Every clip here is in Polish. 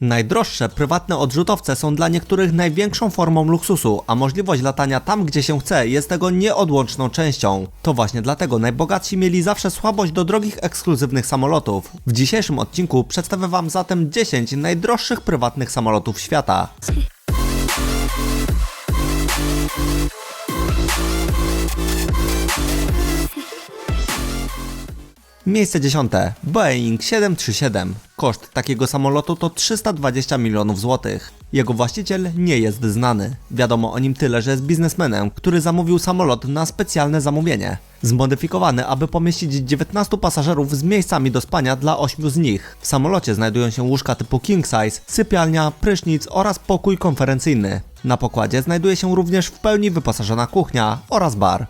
Najdroższe prywatne odrzutowce są dla niektórych największą formą luksusu, a możliwość latania tam, gdzie się chce, jest tego nieodłączną częścią. To właśnie dlatego najbogatsi mieli zawsze słabość do drogich, ekskluzywnych samolotów. W dzisiejszym odcinku przedstawię Wam zatem 10 najdroższych prywatnych samolotów świata. Miejsce dziesiąte. Boeing 737. Koszt takiego samolotu to 320 milionów złotych. Jego właściciel nie jest znany. Wiadomo o nim tyle, że jest biznesmenem, który zamówił samolot na specjalne zamówienie. Zmodyfikowany, aby pomieścić 19 pasażerów z miejscami do spania dla 8 z nich. W samolocie znajdują się łóżka typu king size, sypialnia, prysznic oraz pokój konferencyjny. Na pokładzie znajduje się również w pełni wyposażona kuchnia oraz bar.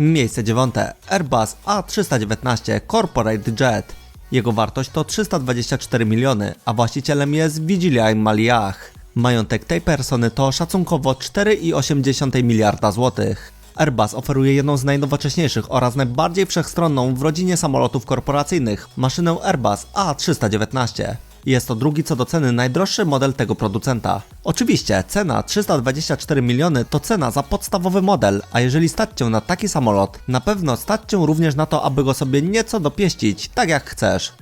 Miejsce dziewiąte. Airbus A319 Corporate Jet. Jego wartość to 324 miliony, a właścicielem jest Vigilia Maliach. Majątek tej persony to szacunkowo 4,8 miliarda złotych. Airbus oferuje jedną z najnowocześniejszych oraz najbardziej wszechstronną w rodzinie samolotów korporacyjnych maszynę Airbus A319. Jest to drugi co do ceny najdroższy model tego producenta. Oczywiście cena 324 miliony to cena za podstawowy model, a jeżeli stać cię na taki samolot, na pewno stać cię również na to, aby go sobie nieco dopieścić, tak jak chcesz.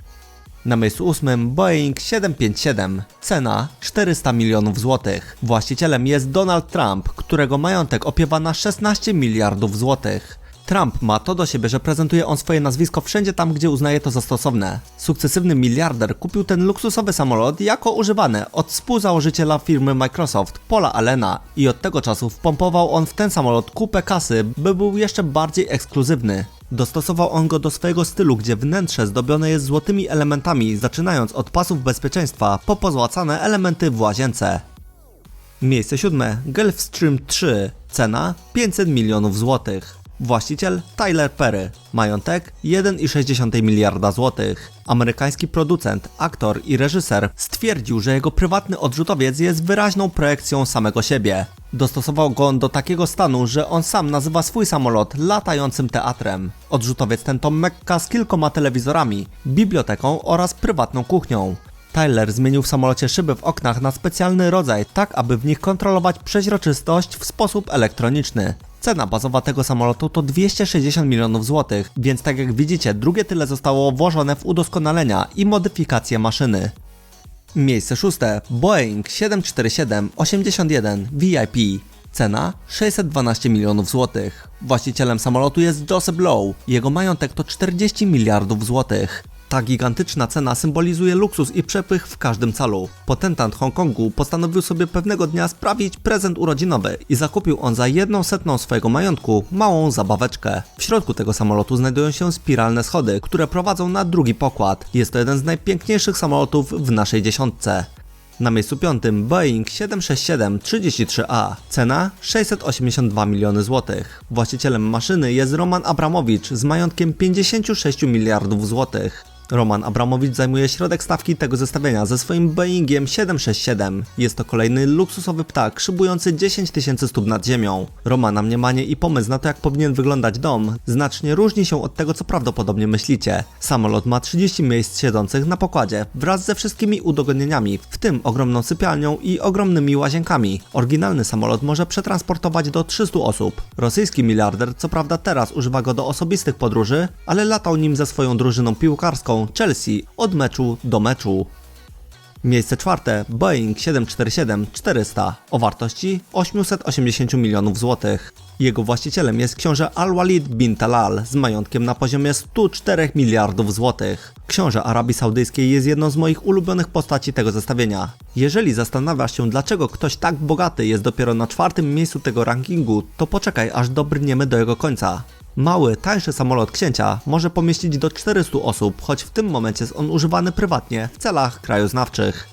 Na miejscu ósmym Boeing 757. Cena 400 milionów złotych. Właścicielem jest Donald Trump, którego majątek opiewa na 16 miliardów złotych. Trump ma to do siebie, że prezentuje on swoje nazwisko wszędzie tam, gdzie uznaje to za stosowne. Sukcesywny miliarder kupił ten luksusowy samolot jako używany od współzałożyciela firmy Microsoft, Paula Allena i od tego czasu wpompował on w ten samolot kupę kasy, by był jeszcze bardziej ekskluzywny. Dostosował on go do swojego stylu, gdzie wnętrze zdobione jest złotymi elementami, zaczynając od pasów bezpieczeństwa po pozłacane elementy w łazience. Miejsce siódme Gulfstream 3. Cena 500 milionów złotych. Właściciel Tyler Perry. Majątek 1,6 miliarda złotych. Amerykański producent, aktor i reżyser stwierdził, że jego prywatny odrzutowiec jest wyraźną projekcją samego siebie. Dostosował go on do takiego stanu, że on sam nazywa swój samolot latającym teatrem. Odrzutowiec ten to mekka z kilkoma telewizorami, biblioteką oraz prywatną kuchnią. Tyler zmienił w samolocie szyby w oknach na specjalny rodzaj, tak aby w nich kontrolować przeźroczystość w sposób elektroniczny. Cena bazowa tego samolotu to 260 milionów złotych, więc tak jak widzicie, drugie tyle zostało włożone w udoskonalenia i modyfikacje maszyny. Miejsce szóste Boeing 747-81 VIP. Cena 612 milionów złotych. Właścicielem samolotu jest Joseph Lowe. Jego majątek to 40 miliardów złotych. Ta gigantyczna cena symbolizuje luksus i przepych w każdym calu. Potentant Hongkongu postanowił sobie pewnego dnia sprawić prezent urodzinowy i zakupił on za jedną setną swojego majątku małą zabaweczkę. W środku tego samolotu znajdują się spiralne schody, które prowadzą na drugi pokład. Jest to jeden z najpiękniejszych samolotów w naszej dziesiątce. Na miejscu piątym Boeing 767-33A. Cena 682 miliony złotych. Właścicielem maszyny jest Roman Abramowicz z majątkiem 56 miliardów złotych. Roman Abramowicz zajmuje środek stawki tego zestawienia ze swoim Boeingiem 767. Jest to kolejny luksusowy ptak szybujący 10 tysięcy stóp nad ziemią. Romana mniemanie i pomysł na to jak powinien wyglądać dom znacznie różni się od tego co prawdopodobnie myślicie. Samolot ma 30 miejsc siedzących na pokładzie wraz ze wszystkimi udogodnieniami, w tym ogromną sypialnią i ogromnymi łazienkami. Oryginalny samolot może przetransportować do 300 osób. Rosyjski miliarder co prawda teraz używa go do osobistych podróży, ale latał nim ze swoją drużyną piłkarską Chelsea od meczu do meczu. Miejsce czwarte Boeing 747-400 o wartości 880 milionów złotych. Jego właścicielem jest książę Al-Walid bin Talal z majątkiem na poziomie 104 miliardów złotych. Książę Arabii Saudyjskiej jest jedną z moich ulubionych postaci tego zestawienia. Jeżeli zastanawiasz się dlaczego ktoś tak bogaty jest dopiero na czwartym miejscu tego rankingu, to poczekaj aż dobrniemy do jego końca. Mały, tańszy samolot księcia może pomieścić do 400 osób, choć w tym momencie jest on używany prywatnie w celach krajoznawczych.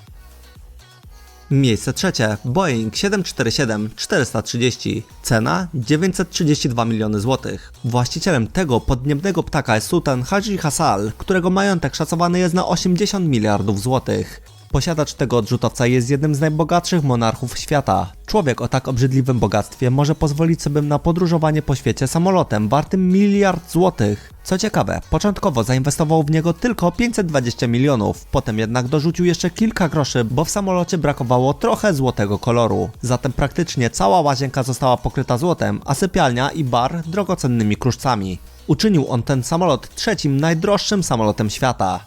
Miejsce trzecie Boeing 747-430. Cena 932 miliony złotych. Właścicielem tego podniebnego ptaka jest sultan Haji Hassal, którego majątek szacowany jest na 80 miliardów złotych. Posiadacz tego odrzutowca jest jednym z najbogatszych monarchów świata. Człowiek o tak obrzydliwym bogactwie może pozwolić sobie na podróżowanie po świecie samolotem wartym miliard złotych. Co ciekawe, początkowo zainwestował w niego tylko 520 milionów, potem jednak dorzucił jeszcze kilka groszy, bo w samolocie brakowało trochę złotego koloru. Zatem praktycznie cała łazienka została pokryta złotem, a sypialnia i bar drogocennymi kruszcami. Uczynił on ten samolot trzecim najdroższym samolotem świata.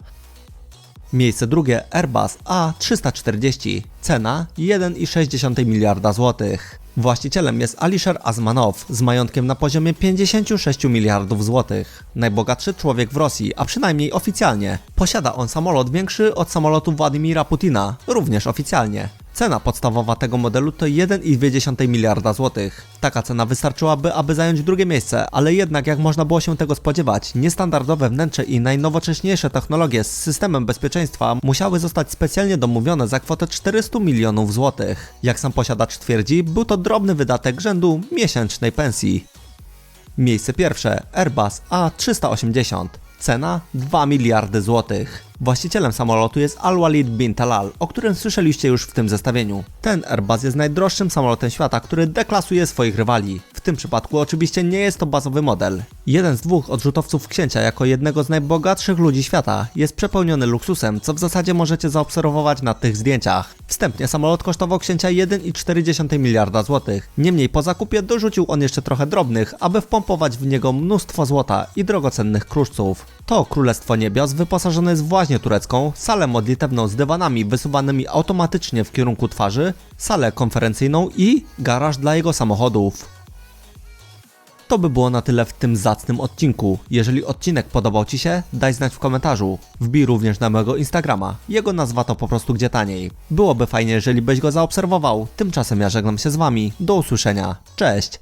Miejsce drugie Airbus A340. Cena 1,6 miliarda złotych. Właścicielem jest Alisher Azmanow z majątkiem na poziomie 56 miliardów złotych. Najbogatszy człowiek w Rosji, a przynajmniej oficjalnie. Posiada on samolot większy od samolotu Władimira Putina, również oficjalnie. Cena podstawowa tego modelu to 1,2 miliarda złotych. Taka cena wystarczyłaby, aby zająć drugie miejsce, ale jednak jak można było się tego spodziewać, niestandardowe wnętrze i najnowocześniejsze technologie z systemem bezpieczeństwa musiały zostać specjalnie domówione za kwotę 400 milionów złotych. Jak sam posiadacz twierdzi, był to drobny wydatek rzędu miesięcznej pensji. Miejsce pierwsze Airbus A380. Cena 2 miliardy złotych. Właścicielem samolotu jest Al-Walid bin Talal, o którym słyszeliście już w tym zestawieniu. Ten Airbus jest najdroższym samolotem świata, który deklasuje swoich rywali. W tym przypadku oczywiście nie jest to bazowy model. Jeden z dwóch odrzutowców księcia jako jednego z najbogatszych ludzi świata jest przepełniony luksusem, co w zasadzie możecie zaobserwować na tych zdjęciach. Wstępnie samolot kosztował księcia 1,4 miliarda złotych. Niemniej po zakupie dorzucił on jeszcze trochę drobnych, aby wpompować w niego mnóstwo złota i drogocennych kruszców. To Królestwo Niebios wyposażone jest w turecką, salę modlitewną z dywanami wysuwanymi automatycznie w kierunku twarzy, salę konferencyjną i garaż dla jego samochodów. To by było na tyle w tym zacnym odcinku. Jeżeli odcinek podobał Ci się, daj znać w komentarzu. Wbij również na mojego Instagrama. Jego nazwa to po prostu gdzie taniej. Byłoby fajnie, jeżeli byś go zaobserwował. Tymczasem ja żegnam się z Wami. Do usłyszenia. Cześć!